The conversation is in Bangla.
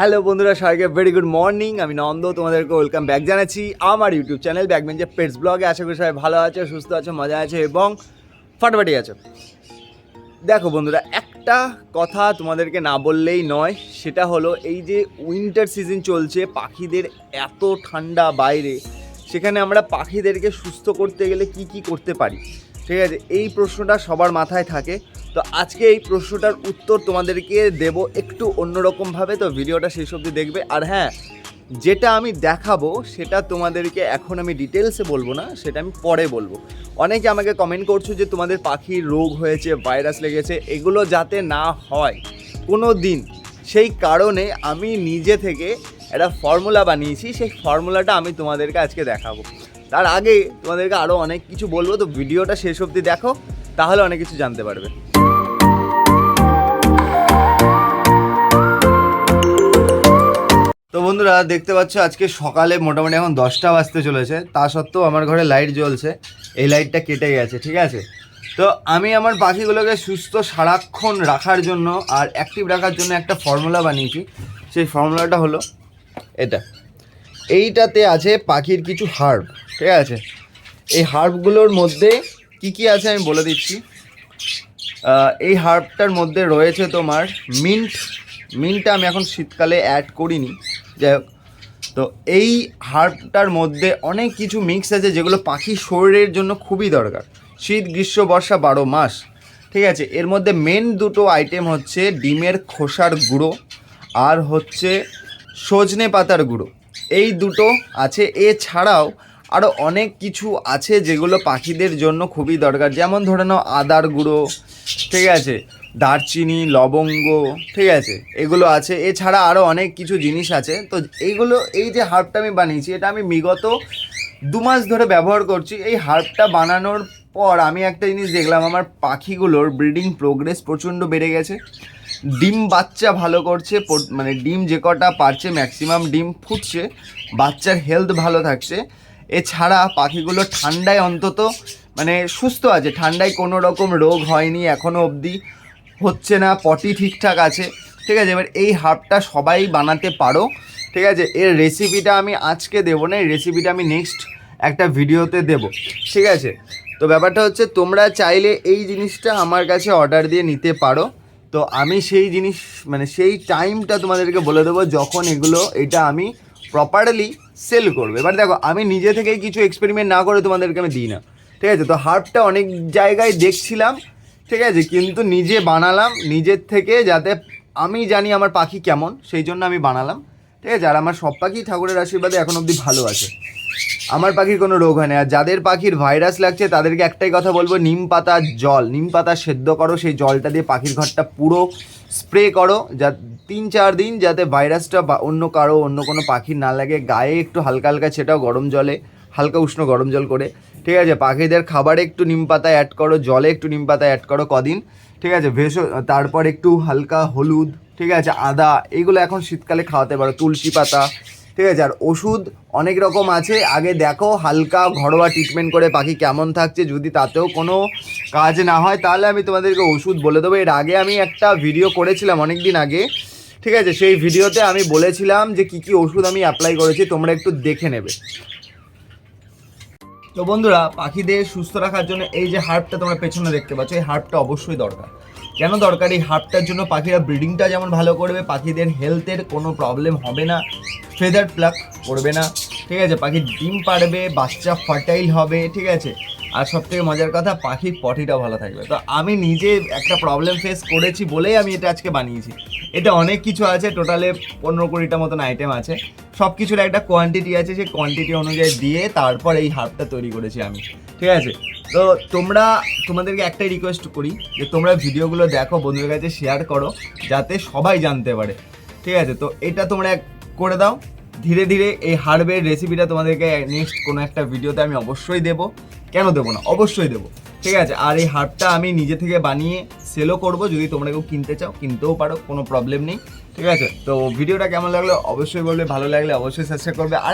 হ্যালো বন্ধুরা, সবাইকে ভেরি গুড মর্নিং আমি নন্দ, তোমাদেরকে ওয়েলকাম ব্যাক জানাচ্ছি আমার ইউটিউব চ্যানেল ব্যাকবেঞ্চে পেটস ব্লগে আশা করি সবাই ভালো আছে, সুস্থ আছে, মজা আছে এবং ফাটাফাটি আছে। দেখো বন্ধুরা, একটা কথা তোমাদেরকে না বললেই নয়, সেটা হলো এই যে উইন্টার সিজন চলছে, পাখিদের এত ঠান্ডা বাইরে, সেখানে আমরা পাখিদেরকে সুস্থ করতে গেলে কি কি করতে পারি? ঠিক আছে, এই প্রশ্নটা সবার মাথায় থাকে। তো আজকে এই প্রশ্নটার উত্তর তোমাদেরকে দেব একটু অন্যরকমভাবে, তো ভিডিওটা শেষ অবধি দেখবে। আর হ্যাঁ যেটা আমি দেখাবো সেটা তোমাদেরকে এখন আমি ডিটেলসে বলব না, সেটা আমি পরে বলব। অনেকে আমাকে কমেন্ট করছ যে তোমাদের পাখির রোগ হয়েছে, ভাইরাস লেগেছে, এগুলো যাতে না হয় কোনো দিন সেই কারণে আমি নিজে থেকে একটা ফর্মুলা বানিয়েছি, সেই ফর্মুলাটা আমি তোমাদেরকে আজকে দেখাবো। তার আগে তোমাদেরকে আরও অনেক কিছু বলব, তো ভিডিওটা শেষ অবধি দেখো, তাহলে অনেক কিছু জানতে পারবে। তো বন্ধুরা, দেখতে পাচ্ছ আজকে সকালে মোটামুটি এখন দশটা বাজতে চলেছে, তা সত্ত্বেও আমার ঘরে লাইট জ্বলছে, এই লাইটটা কেটে গেছে, ঠিক আছে? তো আমি আমার পাখিগুলোকে সুস্থ সারাক্ষণ রাখার জন্য আর অ্যাক্টিভ রাখার জন্য একটা ফর্মুলা বানিয়েছি, সেই ফর্মুলাটা হলো এটা। এইটাতে আছে পাখির কিছু হার্ব, ঠিক আছে? এই হার্বগুলোর মধ্যে কি কি আছে আমি বলে দিচ্ছি। এই হার্বটার মধ্যে রয়েছে তোমার মিন্ট। মিন্টটা আমি এখন শীতকালে অ্যাড করিনি, যাই হোক। তো এই হার্বটার মধ্যে অনেক কিছু মিক্স আছে যেগুলো পাখির শরীরের জন্য খুবই দরকার। শীত, গ্রীষ্ম, বর্ষা বারো মাস, ঠিক আছে? এর মধ্যে মেন দুটো আইটেম হচ্ছে ডিমের খোসার গুঁড়ো আর হচ্ছে সজনে পাতার গুঁড়ো। এই দুটো আছে। এছাড়াও আরও অনেক কিছু আছে যেগুলো পাখিদের জন্য খুবই দরকার। যেমন ধরে নাও আদার গুঁড়ো, ঠিক আছে? দারচিনি, লবঙ্গ, ঠিক আছে? এগুলো আছে। এছাড়া আরও অনেক কিছু জিনিস আছে। তো এইগুলো, এই যে হার্বটা আমি বানিয়েছি, এটা আমি বিগত দু মাস ধরে ব্যবহার করছি। এই হার্বটা বানানোর পর আমি একটা জিনিস দেখলাম, আমার পাখিগুলোর ব্রিডিং প্রোগ্রেস প্রচণ্ড বেড়ে গেছে। ডিম বাচ্চা ভালো করছে মানে ডিম যে কটা পারছে ম্যাক্সিমাম ডিম ফুটছে, বাচ্চার হেলথ ভালো থাকছে। এছাড়া পাখিগুলো ঠান্ডায় অন্তত মানে সুস্থ আছে, ঠান্ডায় কোনো রকম রোগ হয়নি এখনও অবধি, হচ্ছে না পটি ঠিকঠাক আছে। ঠিক আছে, এবার এই হাফটা সবাই বানাতে পারো। ঠিক আছে, এর রেসিপিটা আমি আজকে দেবো না, এই রেসিপিটা আমি নেক্সট একটা ভিডিওতে দেব। ঠিক আছে, তো ব্যাপারটা হচ্ছে তোমরা চাইলে এই জিনিসটা আমার কাছে অর্ডার দিয়ে নিতে পারো। তো আমি সেই জিনিস মানে সেই টাইমটা তোমাদেরকে বলে দেবো যখন এগুলো, এটা আমি প্রপারলি সেল করব। এবার দেখো, আমি নিজে থেকেই কিছু এক্সপেরিমেন্ট না করে তোমাদেরকে আমি দিই না। ঠিক আছে? তো হার্বটা অনেক জায়গায় দেখছিলাম, ঠিক আছে? কিন্তু নিজে বানালাম নিজের থেকে যাতে আমি জানি আমার পাখি কেমন, সেই জন্য আমি বানালাম। ঠিক আছে? আর আমার সব পাখি ঠাকুরের আশীর্বাদে এখন অবধি ভালো আছে। আমার পাখির কোনো রোগ হয় না। আর যাদের পাখির ভাইরাস লাগছে, তাদেরকে একটাই কথা বলব, নিম পাতার জল। নিম পাতা সেদ্ধ করো, সেই জলটা দিয়ে পাখির ঘরটা পুরো স্প্রে করো, যা তিন চার দিন যাতে ভাইরাসটা বা অন্য কারও, অন্য কোনো পাখির না লাগে। গায়ে একটু হালকা হালকা সেটাও গরম জলে, হালকা উষ্ণ গরম জল করে। ঠিক আছে, পাখিদের খাবারে একটু নিম পাতা অ্যাড করো, জলে একটু নিম পাতা অ্যাড করো কদিন। ঠিক আছে, ভেষজ, তারপর একটু হালকা হলুদ। ঠিক আছে, আদা, এগুলো এখন শীতকালে খাওয়াতে পারো। তুলসী পাতা ঠিক আছে, আর ওষুধ অনেক রকম আছে। আগে দেখো, হালকা ঘরোয়া ট্রিটমেন্ট করে পাখি কেমন থাকছে। যদি তাতেও কোনো কাজ না হয়, তাহলে আমি তোমাদেরকে ওষুধ বলে দেবো। এর আগে আমি একটা ভিডিও করেছিলাম অনেক দিন আগে। ঠিক আছে, সেই ভিডিওতে আমি বলেছিলাম যে কি কি ওষুধ আমি অ্যাপ্লাই করেছি, তোমরা একটু দেখে নেবে। তো বন্ধুরা, পাখিদের সুস্থ রাখার জন্য এই যে হার্বটা তোমরা পেছনে দেখতে পাচ্ছ, এই হার্বটা অবশ্যই দরকার। কেন দরকার এই হার্বটার জন্য? পাখিরা ব্রিডিংটা যেমন ভালো করবে, পাখিদের হেলথের কোনো প্রবলেম হবে না ফেদার প্লাক করবে না। ঠিক আছে পাখির ডিম পারবে বাচ্চা ফার্টাইল হবে, ঠিক আছে। আর সব থেকে মজার কথা, পাখির পটিটাও ভালো থাকবে। তো আমি নিজে একটা প্রবলেম ফেস করেছি বলেই আমি এটা আজকে বানিয়েছি। এটা অনেক কিছু আছে টোটালে পনেরো কুড়িটা মতন আইটেম আছে। সব কিছুর একটা কোয়ান্টিটি আছে, সেই কোয়ান্টিটি অনুযায়ী দিয়ে তারপর এই হাফটা তৈরি করেছি আমি। ঠিক আছে? তো তোমরা, তোমাদেরকে একটাই রিকোয়েস্ট করি যে তোমরা ভিডিওগুলো দেখো, বন্ধুদের কাছে শেয়ার করো, যাতে সবাই জানতে পারে। ঠিক আছে? তো এটা তোমরা এক- করে দাও। ধীরে ধীরে এই হার্বের রেসিপিটা তোমাদেরকে নেক্সট কোনো একটা ভিডিওতে আমি অবশ্যই দেবো। কেন দেবো না? অবশ্যই দেবো। ঠিক আছে? আর এই হারটা আমি নিজে থেকে বানিয়ে সেলও করব, যদি তোমরা কেউ কিনতে চাও, কিনতেও পারো, কোনো প্রবলেম নেই। ঠিক আছে? তো ভিডিওটা কেমন লাগল? অবশ্যই বলবে, ভালো লাগলে অবশ্যই সাবস্ক্রাইব করবে। আর